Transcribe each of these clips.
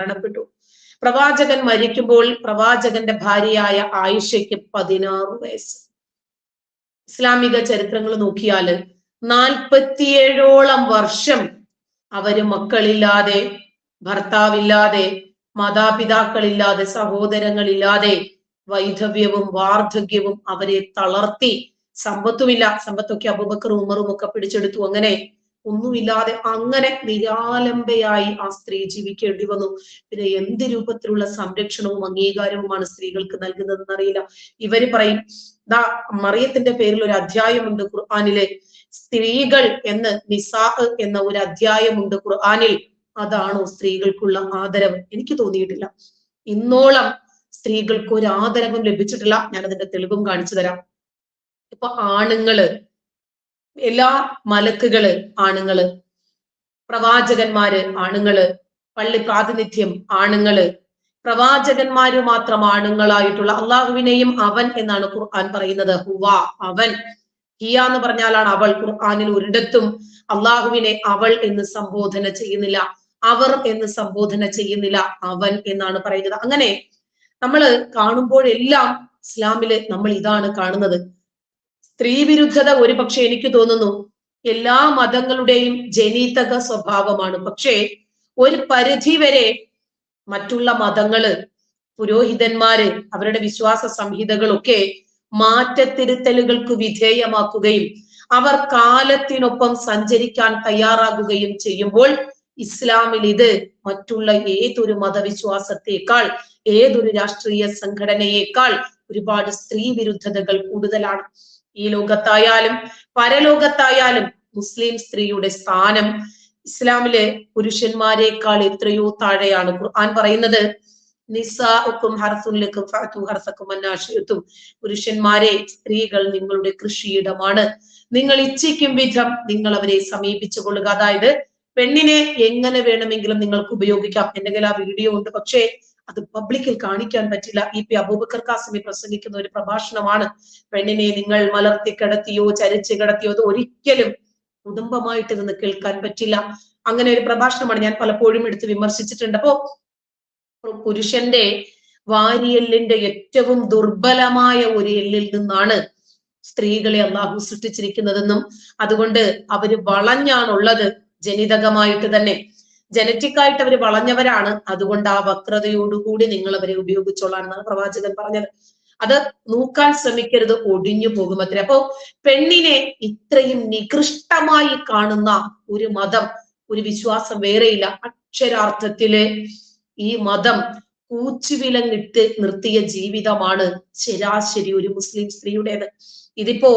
മരണപ്പെട്ടു. പ്രവാചകൻ മരിക്കുമ്പോൾ പ്രവാചകന്റെ ഭാര്യയായ ആയിഷയ്ക്ക് പതിനാറ് വയസ്സ്. ഇസ്ലാമിക ചരിത്രങ്ങൾ നോക്കിയാൽ നാൽപ്പത്തിയേഴോളം വർഷം അവർ മക്കളില്ലാതെ ഭർത്താവില്ലാതെ മാതാപിതാക്കളില്ലാതെ സഹോദരങ്ങളില്ലാതെ വൈധവ്യവും വാർദ്ധക്യവും അവരെ തളർത്തി. സമ്പത്തുമില്ല. സമ്പത്തൊക്കെ അബുബക്കർ ഉമറും ഒക്കെ പിടിച്ചെടുത്തു. അങ്ങനെ ഒന്നുമില്ലാതെ അങ്ങനെ നിരാലംബയായി ആ സ്ത്രീ ജീവിക്കേണ്ടി വന്നു. പിന്നെ എന്ത് രൂപത്തിലുള്ള സംരക്ഷണവും അംഗീകാരവുമാണ് സ്ത്രീകൾക്ക് നൽകുന്നതെന്ന് അറിയില്ല ഇവർ പറയും ദാ മറിയത്തിന്റെ പേരിൽ ഒരു അധ്യായമുണ്ട് ഖുർആാനിലെ. സ്ത്രീകൾ എന്ന് നിസാഹ് എന്ന ഒരു അധ്യായമുണ്ട് ഖുർആാനിൽ. അതാണോ സ്ത്രീകൾക്കുള്ള ആദരവ്? എനിക്ക് തോന്നിയിട്ടില്ല. ഇന്നോളം സ്ത്രീകൾക്ക് ഒരു ആദരവും ലഭിച്ചിട്ടില്ല. ഞാൻ അതിന്റെ തെളിവും കാണിച്ചു തരാം. ഇപ്പൊ ആണുങ്ങൾ എല്ലാ മലക്കുകൾ ആണുങ്ങൾ പ്രവാചകന്മാര് ആണുങ്ങൾ പള്ളി പ്രാതിനിധ്യം ആണുങ്ങൾ പ്രവാചകന്മാര് മാത്രം ആണുങ്ങളായിട്ടുള്ള അള്ളാഹുവിനെയും അവൻ എന്നാണ് ഖുർആൻ പറയുന്നത്. ഹുവ അവൻ. ഹിയ എന്ന് പറഞ്ഞാലാണ് അവൾ. ഖുർആാനിൽ ഒരിടത്തും അള്ളാഹുവിനെ അവൾ എന്ന് സംബോധന ചെയ്യുന്നില്ല. അവർ എന്ന് സംബോധന ചെയ്യുന്നില്ല. അവൻ എന്നാണ് പറയുന്നത്. അങ്ങനെ നമ്മൾ കാണുമ്പോഴെല്ലാം ഇസ്ലാമിൽ നമ്മൾ ഇതാണ് കാണുന്നത്. സ്ത്രീ വിരുദ്ധത ഒരു പക്ഷെ എനിക്ക് തോന്നുന്നു എല്ലാ മതങ്ങളുടെയും ജനീതക സ്വഭാവമാണ്. പക്ഷേ ഒരു പരിധി വരെ മറ്റുള്ള മതങ്ങൾ പുരോഹിതന്മാര് അവരുടെ വിശ്വാസ സംഹിതകളൊക്കെ മാറ്റത്തിരുത്തലുകൾക്ക് വിധേയമാക്കുകയും അവർ കാലത്തിനൊപ്പം സഞ്ചരിക്കാൻ തയ്യാറാകുകയും ചെയ്യുമ്പോൾ ഇസ്ലാമിൽ ഇത് മറ്റുള്ള ഏതൊരു മതവിശ്വാസത്തെക്കാൾ ഏതൊരു രാഷ്ട്രീയ സംഘടനയേക്കാൾ ഒരുപാട് സ്ത്രീ വിരുദ്ധതകൾ കൂടുതലാണ്. ഈ ലോകത്തായാലും പരലോകത്തായാലും മുസ്ലിം സ്ത്രീയുടെ സ്ഥാനം ഇസ്ലാമിലെ പുരുഷന്മാരെക്കാൾ എത്രയോ താഴെയാണ്. ഖുർആൻ പറയുന്നത് നിസാഉക്കും ഹർസുല്ലക്കും ഫഅതു പുരുഷന്മാരെ സ്ത്രീകൾ നിങ്ങളുടെ കൃഷിയിടമാണ്. നിങ്ങൾ ഇച്ഛിക്കും വിധം നിങ്ങൾ അവരെ സമീപിച്ചു കൊള്ളുക. അതായത് പെണ്ണിനെ എങ്ങനെ വേണമെങ്കിലും നിങ്ങൾക്ക് ഉപയോഗിക്കാം. കയ്യിൽ ആ വീഡിയോ ഉണ്ട്. പക്ഷേ അത് പബ്ലിക്കിൽ കാണിക്കാൻ പറ്റില്ല. ഇ പി അബൂബക്കർ കാസിമി പ്രസംഗിക്കുന്ന ഒരു പ്രഭാഷണമാണ്. പെണ്ണിനെ നിങ്ങൾ മലർത്തി കിടത്തിയോ ചരിച്ച് കിടത്തിയോ അത് ഒരിക്കലും കുടുംബമായിട്ട് നിന്ന് കേൾക്കാൻ പറ്റില്ല. അങ്ങനെ ഒരു പ്രഭാഷണമാണ് ഞാൻ പലപ്പോഴും എടുത്ത് വിമർശിച്ചിട്ടുണ്ട്. അപ്പോ പുരുഷന്റെ വാരിയെല്ലിന്റെ ഏറ്റവും ദുർബലമായ ഒരു എല്ലിൽ നിന്നാണ് സ്ത്രീകളെ അള്ളാഹു സൃഷ്ടിച്ചിരിക്കുന്നതെന്നും അതുകൊണ്ട് അവർ വളഞ്ഞാണുള്ളത് ജനിതകമായിട്ട് തന്നെ. ജനറ്റിക് ആയിട്ട് അവർ വളഞ്ഞവരാണ്. അതുകൊണ്ട് ആ വക്രതയോടുകൂടി നിങ്ങൾ അവരെ ഉപയോഗിച്ചോളാം എന്നാണ് പ്രവാചകൻ പറഞ്ഞത്. അത് നോക്കാൻ ശ്രമിക്കരുത് ഒടിഞ്ഞു പോകും അത്ര. അപ്പോ പെണ്ണിനെ ഇത്രയും നികൃഷ്ടമായി കാണുന്ന ഒരു മതം ഒരു വിശ്വാസം വേറെയില്ല. അക്ഷരാർത്ഥത്തിൽ ഈ മതം കൂച്ചുവിലങ്ങിട്ട് നിർത്തിയ ജീവിതമാണ് ശരാശരി ഒരു മുസ്ലിം സ്ത്രീയുടേത്. ഇതിപ്പോ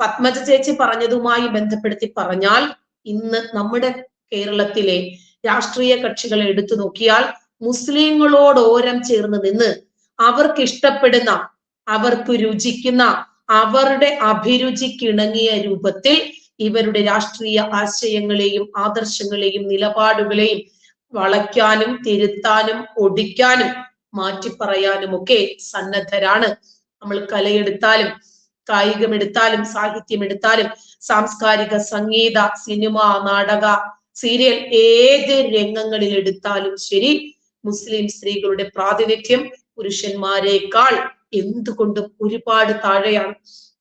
പത്മജ ചേച്ചി പറഞ്ഞതുമായി ബന്ധപ്പെടുത്തി പറഞ്ഞാൽ ഇന്ന് നമ്മുടെ കേരളത്തിലെ രാഷ്ട്രീയ കക്ഷികളെ എടുത്തു നോക്കിയാൽ മുസ്ലിങ്ങളോട് ഓരം ചേർന്ന് നിന്ന് അവർക്ക് ഇഷ്ടപ്പെടുന്ന അവർക്ക് രുചിക്കുന്ന അവരുടെ അഭിരുചിക്കിണങ്ങിയ രൂപത്തിൽ ഇവരുടെ രാഷ്ട്രീയ ആശയങ്ങളെയും ആദർശങ്ങളെയും നിലപാടുകളെയും വളയ്ക്കാനും തിരുത്താനും ഒടിക്കാനും മാറ്റിപ്പറയാനും ഒക്കെ സന്നദ്ധരാണ്. നമ്മൾ കലയെടുത്താലും കായികമെടുത്താലും സാഹിത്യമെടുത്താലും സാംസ്കാരിക സംഗീത സിനിമ നാടക സീരിയൽ ഏത് രംഗങ്ങളിൽ എടുത്താലും ശരി മുസ്ലിം സ്ത്രീകളുടെ പ്രാതിനിധ്യം പുരുഷന്മാരെക്കാൾ എന്തുകൊണ്ടും ഒരുപാട് താഴെയാണ്.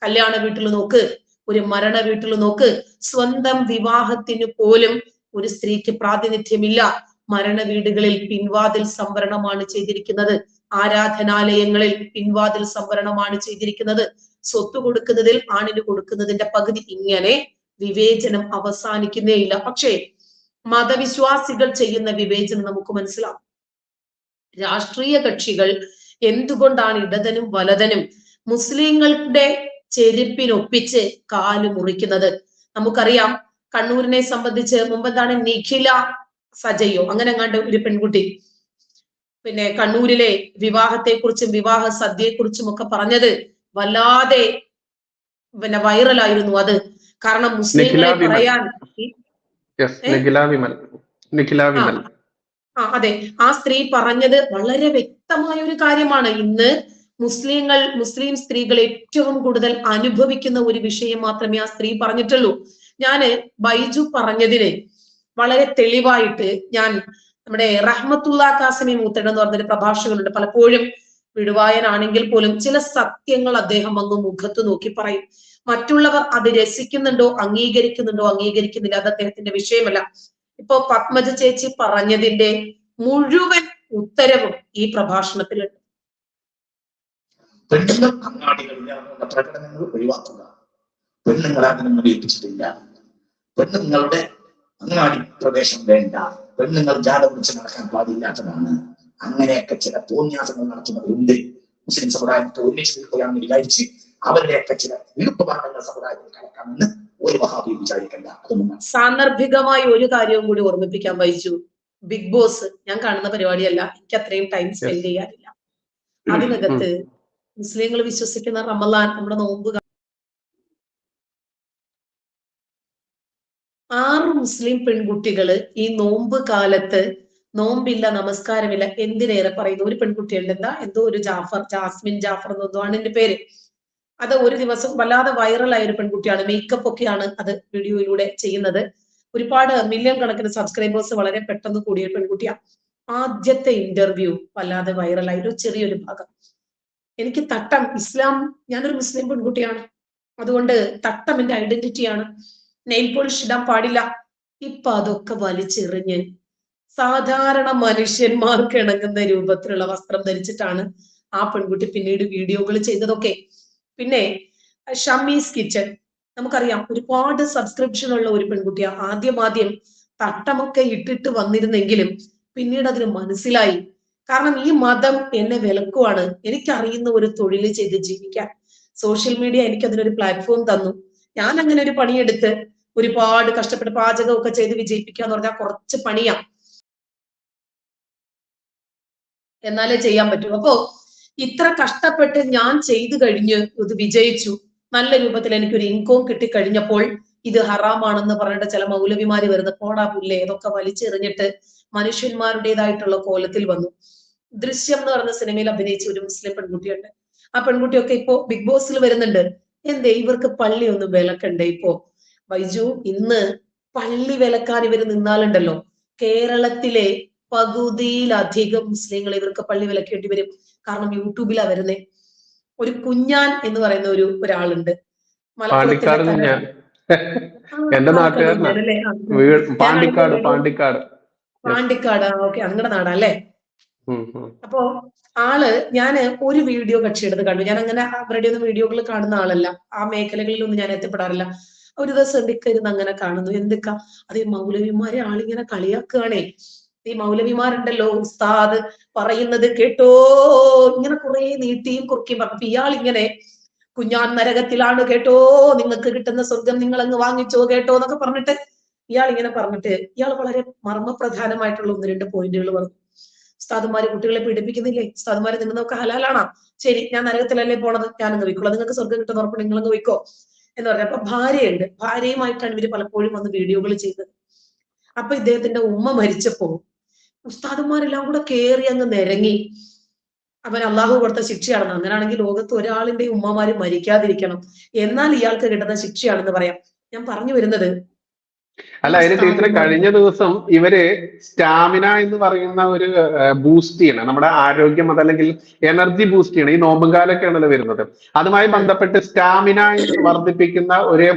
കല്യാണ വീട്ടിൽ നോക്ക് ഒരു മരണ വീട്ടിൽ നോക്ക്. സ്വന്തം വിവാഹത്തിന് പോലും ഒരു സ്ത്രീക്ക് പ്രാതിനിധ്യമില്ല. മരണ വീടുകളിൽ പിൻവാതിൽ സംവരണമാണ് ചെയ്തിരിക്കുന്നത്. ആരാധനാലയങ്ങളിൽ പിൻവാതിൽ സംവരണമാണ് ചെയ്തിരിക്കുന്നത്. സ്വത്ത് കൊടുക്കുന്നതിൽ ആണിന് കൊടുക്കുന്നതിന്റെ പകുതി ഇങ്ങനെ വിവേചനം അവസാനിക്കുന്നേയില്ല പക്ഷേ മതവിശ്വാസികൾ ചെയ്യുന്ന വിവേചനം നമുക്ക് മനസ്സിലാവും. രാഷ്ട്രീയ കക്ഷികൾ എന്തുകൊണ്ടാണ് ഇടതനും വലതനും മുസ്ലിങ്ങളുടെ ചെരുപ്പിനൊപ്പിച്ച് കാൽ മുറിക്കുന്നത്? നമുക്കറിയാം കണ്ണൂരിനെ സംബന്ധിച്ച് മുമ്പെന്താണ് നിഖില സജയോ അങ്ങനെ കണ്ട ഒരു പെൺകുട്ടി. പിന്നെ കണ്ണൂരിലെ വിവാഹത്തെക്കുറിച്ചും വിവാഹ സദ്യയെക്കുറിച്ചും ഒക്കെ പറഞ്ഞത് വല്ലാതെ പിന്നെ വൈറലായിരുന്നു അത്. കാരണം മുസ്ലിങ്ങളെ പറയാൻ? നിഖില വിമൽ നിഖില വിമൽ ആ അതെ. ആ സ്ത്രീ പറഞ്ഞത് വളരെ വ്യക്തമായ ഒരു കാര്യമാണ്. ഇന്ന് മുസ്ലിങ്ങൾ മുസ്ലിം സ്ത്രീകൾ ഏറ്റവും കൂടുതൽ അനുഭവിക്കുന്ന ഒരു വിഷയം മാത്രമേ ആ സ്ത്രീ പറഞ്ഞിട്ടുള്ളൂ. ഞാൻ ബൈജു പറഞ്ഞതിന് വളരെ തെളിവായിട്ട് ഞാൻ നമ്മുടെ റഹ്മത്തുള്ള കാസിമി മൂത്തൻ എന്ന് പറഞ്ഞൊരു പ്രഭാഷകനുണ്ട്. പലപ്പോഴും വിടുവായനാണെങ്കിൽ പോലും ചില സത്യങ്ങൾ അദ്ദേഹം വന്ന് മുഖത്ത് നോക്കി പറയും. മറ്റുള്ളവർ അത് രസിക്കുന്നുണ്ടോ അംഗീകരിക്കുന്നുണ്ടോ അംഗീകരിക്കുന്നില്ല അത് അദ്ദേഹത്തിന്റെ വിഷയമല്ല. ഇപ്പോ പത്മജ ചേച്ചി പറഞ്ഞതിന്റെ മുഴുവൻ ഉത്തരവും ഈ പ്രഭാഷണത്തിലുണ്ട്. പെണ്ണുങ്ങൾ അങ്ങാടികളിൽ പ്രകടനങ്ങൾ ഒഴിവാക്കുക. പെണ്ണുങ്ങളെ അതിനൊന്നും ഏൽപ്പിച്ചിട്ടില്ല. പെണ്ണുങ്ങളുടെ അങ്ങാടി പ്രവേശം വേണ്ട. പെണ്ണുങ്ങൾ ജാത കുറിച്ച് നടക്കാൻ പാടില്ലാത്തതാണ്. അങ്ങനെയൊക്കെ ചില തോന്നിയാസങ്ങൾ നടത്തുന്നവരുണ്ട്. മുസ്ലിം സമുദായത്തെ ഒന്നിച്ചു നിൽക്കുകയാണെന്ന് വിചാരിച്ച് അവരുടെയൊക്കെ ചില സമുദായത്തിൽ കണക്കാമെന്ന് ഒരു മഹാബി വിചാരിക്കണ്ട. അതൊന്നും. സാന്ദർഭികമായി ഒരു കാര്യവും കൂടി ഓർമ്മിപ്പിക്കാൻ വഹിച്ചു. ബിഗ് ബോസ് ഞാൻ കാണുന്ന പരിപാടിയല്ല. എനിക്ക് അത്രയും ടൈം സ്പെൻഡ് ചെയ്യാറില്ല അതിനകത്ത് മുസ്ലിങ്ങൾ വിശ്വസിക്കുന്ന റമലാൻ നമ്മുടെ നോമ്പ് ആറ് മുസ്ലിം പെൺകുട്ടികൾ ഈ നോമ്പ് കാലത്ത് നോമ്പില്ല നമസ്കാരമില്ല എന്തിനേറെ പറയുന്നു? ഒരു പെൺകുട്ടിയുണ്ട്. എന്താ? എന്തോ ഒരു ജാഫർ ജാസ്മിൻ ജാഫർ എന്നോ ആണ് എന്റെ പേര്. അത് ഒരു ദിവസം വല്ലാതെ വൈറലായ ഒരു പെൺകുട്ടിയാണ്. മേക്കപ്പ് ഒക്കെയാണ് അത് വീഡിയോയിലൂടെ ചെയ്യുന്നത്. ഒരുപാട് മില്യൺ കണക്കിന് സബ്സ്ക്രൈബേഴ്സ് വളരെ പെട്ടെന്ന് കൂടിയ പെൺകുട്ടിയാണ് ആദ്യത്തെ ഇന്റർവ്യൂ വല്ലാതെ വൈറലായ ഒരു ചെറിയൊരു ഭാഗം. എനിക്ക് തട്ടം ഇസ്ലാം ഞാനൊരു മുസ്ലിം പെൺകുട്ടിയാണ്. അതുകൊണ്ട് തട്ടം എന്റെ ഐഡന്റിറ്റിയാണ് നെയിൽ പോളിഷ് ഇടാൻ പാടില്ല. ഇപ്പൊ അതൊക്കെ വലിച്ചെറിഞ്ഞ് സാധാരണ മനുഷ്യന്മാർക്ക് ഇണങ്ങുന്ന രൂപത്തിലുള്ള വസ്ത്രം ധരിച്ചിട്ടാണ് ആ പെൺകുട്ടി പിന്നീട് വീഡിയോകൾ ചെയ്തതൊക്കെ. പിന്നെ ഷമ്മീസ് കിച്ചൺ നമുക്കറിയാം ഒരുപാട് സബ്സ്ക്രിപ്ഷൻ ഉള്ള ഒരു പെൺകുട്ടിയാ. ആദ്യം ആദ്യം തട്ടമൊക്കെ ഇട്ടിട്ട് വന്നിരുന്നെങ്കിലും പിന്നീട് അതിന് മനസ്സിലായി. കാരണം ഈ മതം എന്നെ വിലക്കുവാണ്. എനിക്കറിയുന്ന ഒരു തൊഴിൽ ചെയ്ത് ജീവിക്കാൻ. സോഷ്യൽ മീഡിയ എനിക്ക് അതിനൊരു പ്ലാറ്റ്ഫോം തന്നു. ഞാൻ അങ്ങനെ ഒരു പണിയെടുത്ത് ഒരുപാട് കഷ്ടപ്പെട്ട് പാചകമൊക്കെ ചെയ്ത് വിജയിപ്പിക്കുക എന്ന് പറഞ്ഞാൽ കുറച്ച് പണിയാ. എന്നാലേ ചെയ്യാൻ പറ്റൂ. അപ്പോ ഇത്ര കഷ്ടപ്പെട്ട് ഞാൻ ചെയ്തു കഴിഞ്ഞ് ഇത് വിജയിച്ചു. നല്ല രൂപത്തിൽ എനിക്കൊരു ഇൻകം കിട്ടിക്കഴിഞ്ഞപ്പോൾ ഇത് ഹറാമാണെന്ന് പറഞ്ഞിട്ട് ചില മൗലവിമാര് വരുന്ന. കോടാ പുല്ലേ ഇതൊക്കെ വലിച്ചെറിഞ്ഞിട്ട് മനുഷ്യന്മാരുടേതായിട്ടുള്ള കോലത്തിൽ വന്നു. ദൃശ്യം എന്ന് പറഞ്ഞ സിനിമയിൽ അഭിനയിച്ച ഒരു മുസ്ലിം പെൺകുട്ടിയുണ്ട്. ആ പെൺകുട്ടിയൊക്കെ ഇപ്പോ ബിഗ് ബോസിൽ വരുന്നുണ്ട്. എന്തേ ഇവർക്ക് പള്ളി ഒന്ന് വിലക്കണ്ടേ ഇപ്പോ? വൈജു ഇന്ന് പള്ളി വിലക്കാൻ ഇവർ നിന്നാലുണ്ടല്ലോ. കേരളത്തിലെ പകുതിയിലധികം മുസ്ലിങ്ങൾ ഇവർക്ക് പള്ളി വിലക്കേണ്ടി വരും. കാരണം യൂട്യൂബിലാ വരുന്നേ. ഒരു കുഞ്ഞാൻ എന്ന് പറയുന്ന ഒരു ഒരാളുണ്ട്. പാണ്ടിക്കാട് ഞാൻ എന്റെ ആ, നാട്ടുകാരനാ. അല്ലേ? ആ, വീട് പാണ്ടിക്കാട് പാണ്ടിക്കാട്. പാണ്ടിക്കാട് ഓക്കെ. അങ്ങടെ നാടാ അല്ലേ? ഉം, ഉം. അപ്പോ ആൾ ഞാൻ ഒരു വീഡിയോ കക്ഷി എടുത്ത് കണ്ടു. ഞാൻ അങ്ങനെ അവരുടെ ഒന്നും വീഡിയോകൾ കാണുന്ന ആളല്ല. ആ മേഖലകളിലൊന്നും ഞാൻ എത്തിപ്പെടാറില്ല. ഒരു ദിവസം എന്തൊക്കെ അങ്ങനെ കാണുന്നു. എന്തൊക്കെ? അതേ മൗലവിമാരെ ആളിങ്ങനെ കളിയാക്കുകയാണേ. ഈ മൗലവിമാരുണ്ടല്ലോ ഉസ്താദ് പറയുന്നത് കേട്ടോ. ഇങ്ങനെ കുറെ നീട്ടിയും കുറുക്കിയും പറഞ്ഞു. ഇയാൾ ഇങ്ങനെ കുഞ്ഞാൻ നരകത്തിലാണ് കേട്ടോ. നിങ്ങൾക്ക് കിട്ടുന്ന സ്വർഗം നിങ്ങൾ അങ്ങ് വാങ്ങിച്ചോ കേട്ടോ എന്നൊക്കെ പറഞ്ഞിട്ട് ഇയാൾ ഇങ്ങനെ പറഞ്ഞിട്ട് ഇയാൾ വളരെ മർമ്മപ്രധാനമായിട്ടുള്ള ഒന്ന് രണ്ട് പോയിന്റുകൾ പറഞ്ഞു. ഉസ്താദുമാര് കുട്ടികളെ പീഡിപ്പിക്കുന്നില്ലേ? ഉസ്താദുമാര് നിന്നൊക്കെ ഹലാലാണോ? ശരി ഞാൻ നരകത്തിലല്ലേ പോണത്? ഞാൻ അങ്ങ് വയ്ക്കുള്ളൂ. നിങ്ങൾക്ക് സ്വർഗം കിട്ടുന്ന ഉറപ്പ് നിങ്ങൾ അങ്ങ് വയ്ക്കോ എന്ന് പറഞ്ഞ. അപ്പൊ ഭാര്യയുണ്ട്. ഭാര്യയുമായിട്ടാണ് ഇവർ പലപ്പോഴും വന്ന് വീഡിയോകൾ ചെയ്തത് അപ്പൊ ഇദ്ദേഹത്തിന്റെ ഉമ്മ മരിച്ചപ്പോ ഉസ്താദുമാരെല്ലാം കൂടെ കേറി അങ്ങ് നിരങ്ങി. അവൻ അള്ളാഹു കൊടുത്ത ശിക്ഷയാണെന്ന്. അങ്ങനെയാണെങ്കിൽ ലോകത്ത് ഒരാളിന്റെ ഉമ്മമാര് മരിക്കാതിരിക്കണം. എന്നാൽ ഇയാൾക്ക് കിട്ടുന്ന ശിക്ഷയാണെന്ന് പറയാം. ഞാൻ പറഞ്ഞു വരുന്നത് അല്ല അതിന് ടീച്ചറെ കഴിഞ്ഞ ദിവസം ഇവർ സ്റ്റാമിന എന്ന് പറയുന്ന ഒരു ബൂസ്റ്റ് ചെയ്യണം. നമ്മുടെ ആരോഗ്യം അതല്ലെങ്കിൽ എനർജി ബൂസ്റ്റ് ചെയ്യണം. ഈ നോമ്പും കാലൊക്കെ ആണല്ലോ വരുന്നത്. അതുമായി ബന്ധപ്പെട്ട് സ്റ്റാമിന വർദ്ധിപ്പിക്കുന്ന ഒരു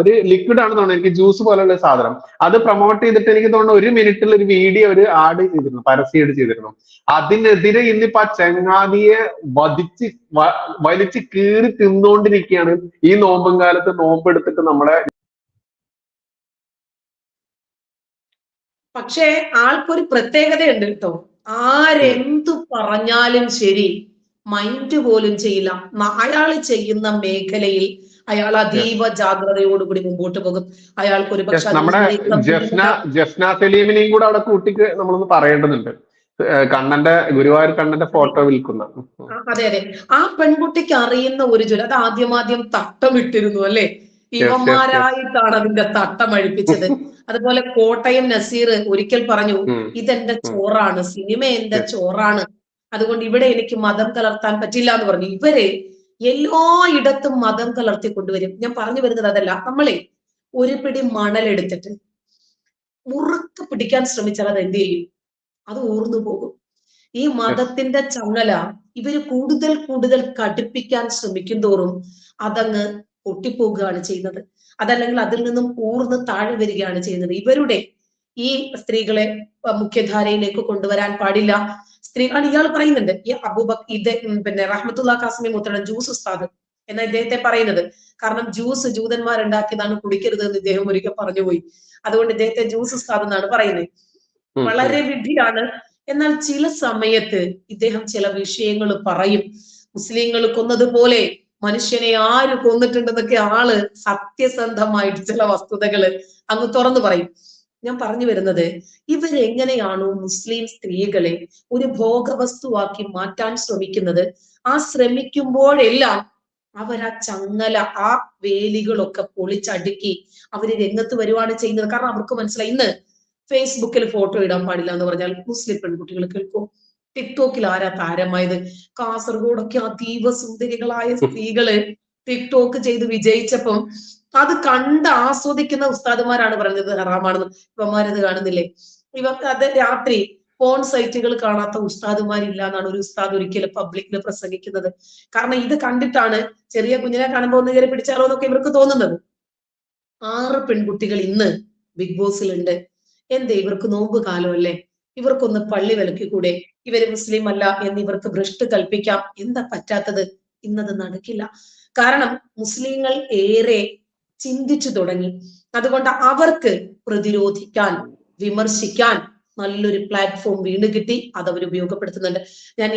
ഒരു ലിക്വിഡ് ആണെന്ന് തോന്നുന്നത് എനിക്ക് ജ്യൂസ് പോലുള്ള സാധനം. അത് പ്രൊമോട്ട് ചെയ്തിട്ട് എനിക്ക് തോന്നുന്നു ഒരു മിനിറ്റിൽ ഒരു വീഡിയോ ഒരു ആഡ് ചെയ്തിരുന്നു. പരസ്യം ചെയ്തിരുന്നു. അതിനെതിരെ ഇന്നിപ്പോ ആ ചങ്ങാതിയെ വധിച്ച് വലിച്ച് കീറി തിന്നുകൊണ്ടിരിക്കുകയാണ് ഈ നോമ്പും കാലത്ത് നോമ്പ് എടുത്തിട്ട് നമ്മളെ പക്ഷേ ആൾക്കൊരു പ്രത്യേകതയുണ്ട് കേട്ടോ. ആരെന്തു പറഞ്ഞാലും ശരി മൈൻഡ് പോലും ചെയ്യില്ല. അയാൾ ചെയ്യുന്ന മേഖലയിൽ അയാൾ അതീവ ജാഗ്രതയോടുകൂടി മുമ്പോട്ട് പോകും. അയാൾക്ക് ഒരു പക്ഷെ നമ്മുടെ സലീമിനെയും കൂടെ അവിടെ കൂട്ടിക്ക് നമ്മളൊന്ന് പറയേണ്ടതുണ്ട്. കണ്ണന്റെ ഗുരുവായൂർ കണ്ണന്റെ ഫോട്ടോ വിൽക്കുന്ന. അതെ അതെ. ആ പെൺകുട്ടിക്ക് അറിയുന്ന ഒരു ജോലി അത് ആദ്യമാദ്യം ആദ്യം തട്ടമിട്ടിരുന്നു അല്ലെ. ഇവന്മാരായിട്ടാണ് അതിന്റെ തട്ടം അഴിപ്പിച്ചത് അതുപോലെ കോട്ടയം നസീർ ഒരിക്കൽ പറഞ്ഞു. ഇതെന്റെ ചോറാണ് സിനിമ എന്റെ. ചോറാണ്. അതുകൊണ്ട് ഇവിടെ എനിക്ക് മതം കലർത്താൻ പറ്റില്ല എന്ന് പറഞ്ഞു. ഇവർ എല്ലായിടത്തും മതം കലർത്തി കൊണ്ടുവരും. ഞാൻ പറഞ്ഞു വരുന്നത് അതല്ല. നമ്മളെ ഒരു പിടി മണലെടുത്തിട്ട് മുറുക്ക് പിടിക്കാൻ ശ്രമിച്ചാൽ അത് എന്ത് ചെയ്യും? അത് ഊർന്നു പോകും. ഈ മതത്തിന്റെ ചങ്ങല ഇവർ കൂടുതൽ കൂടുതൽ കടുപ്പിക്കാൻ ശ്രമിക്കും തോറും അതങ്ങ് പൊട്ടിപ്പോകുകയാണ് ചെയ്യുന്നത്. അതല്ലെങ്കിൽ അതിൽ നിന്നും ഊർന്ന് താഴെ വരികയാണ് ചെയ്യുന്നത്. ഇവരുടെ ഈ സ്ത്രീകളെ മുഖ്യധാരയിലേക്ക് കൊണ്ടുവരാൻ പാടില്ല. സ്ത്രീകൾ ഇയാൾ പറയുന്നുണ്ട് ഈ അബൂബക് ഇത് പിന്നെ റഹ്മത്തുള്ള കാസ്മി മുത്തണ ജ്യൂസ് ഉസ്താദ് എന്ന ഇദ്ദേഹത്തെ പറയുന്നത്. കാരണം ജ്യൂസ് ജൂതന്മാർ ഉണ്ടാക്കിയതാണ് കുടിക്കരുത് എന്ന് ഇദ്ദേഹം ഒരിക്കൽ പറഞ്ഞുപോയി. അതുകൊണ്ട് ഇദ്ദേഹത്തെ ജ്യൂസ് ഉസ്താദ് എന്നാണ് പറയുന്നത്. വളരെ വിഡ്ഢിയാണ്. എന്നാൽ ചില സമയത്ത് ഇദ്ദേഹം ചില വിഷയങ്ങൾ പറയും. മുസ്ലിങ്ങൾ കൊന്നതുപോലെ മനുഷ്യനെ ആര് കൊന്നിട്ടുണ്ടെന്നൊക്കെ ആൾ സത്യസന്ധമായിട്ട് ചില വസ്തുതകൾ അങ്ങ് തുറന്നു പറയും. ഞാൻ പറഞ്ഞു വരുന്നത് ഇവരെങ്ങനെയാണോ മുസ്ലിം സ്ത്രീകളെ ഒരു ഭോഗവസ്തുവാക്കി മാറ്റാൻ ശ്രമിക്കുന്നത്? ആ ശ്രമിക്കുമ്പോഴെല്ലാം അവരാ ചങ്ങല ആ വേലികളൊക്കെ പൊളിച്ചടുക്കി അവർ രംഗത്ത് വരുവാണ് ചെയ്യുന്നത്. കാരണം അവർക്ക് മനസ്സിലായി ഇന്ന് ഫേസ്ബുക്കിൽ ഫോട്ടോ ഇടാൻ പാടില്ല എന്ന് പറഞ്ഞാൽ മുസ്ലിം പെൺകുട്ടികൾ കേൾക്കും. ടിക്ടോക്കിൽ ആരാ താരമായത്? കാസർഗോഡൊക്കെ അതീവ സുന്ദരികളായ സ്ത്രീകൾ ടിക്ടോക്ക് ചെയ്ത് വിജയിച്ചപ്പം അത് കണ്ട് ആസ്വദിക്കുന്ന ഉസ്താദുമാരാണ് പറഞ്ഞത് ഹറാമാണെന്ന്. ഇവന്മാരത് കാണുന്നില്ലേ? ഇവ അത് രാത്രി ഫോൺ സൈറ്റുകൾ കാണാത്ത ഉസ്താദുമാരില്ല എന്നാണ് ഒരു ഉസ്താദ് ഒരിക്കലും പബ്ലിക്കിന് പ്രസംഗിക്കുന്നത്. കാരണം ഇത് കണ്ടിട്ടാണ് ചെറിയ കുഞ്ഞിനെ കാണുമ്പോൾ ഒന്ന് കയറി പിടിച്ചാലോ എന്നൊക്കെ ഇവർക്ക് തോന്നുന്നത്. ആറ് പെൺകുട്ടികൾ ഇന്ന് ബിഗ് ബോസിലുണ്ട്. എന്തേ ഇവർക്ക് നോമ്പ് കാലമല്ലേ ഇവർക്കൊന്ന് പള്ളി വിലക്കിക്കൂടെ? ഇവർ മുസ്ലിം അല്ല എന്ന് ഇവർക്ക് ഭ്രഷ്ട് കൽപ്പിക്കാം. എന്താ പറ്റാത്തത്? ഇന്നത് നടക്കില്ല. കാരണം മുസ്ലിങ്ങൾ ഏറെ ചിന്തിച്ചു തുടങ്ങി. അതുകൊണ്ട് അവർക്ക് പ്രതിരോധിക്കാൻ വിമർശിക്കാൻ നല്ലൊരു പ്ലാറ്റ്ഫോം വീണ് കിട്ടി. അത് അവർ ഉപയോഗപ്പെടുത്തുന്നുണ്ട്. ഞാൻ